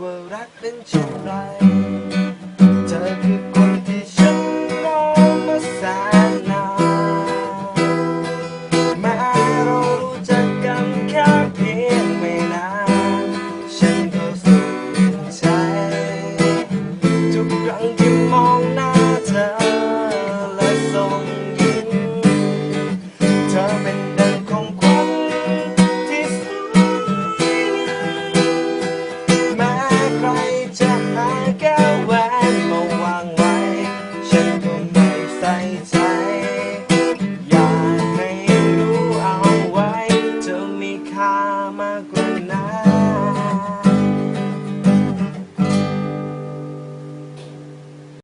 ว่ารักเป็นเช่นไร night.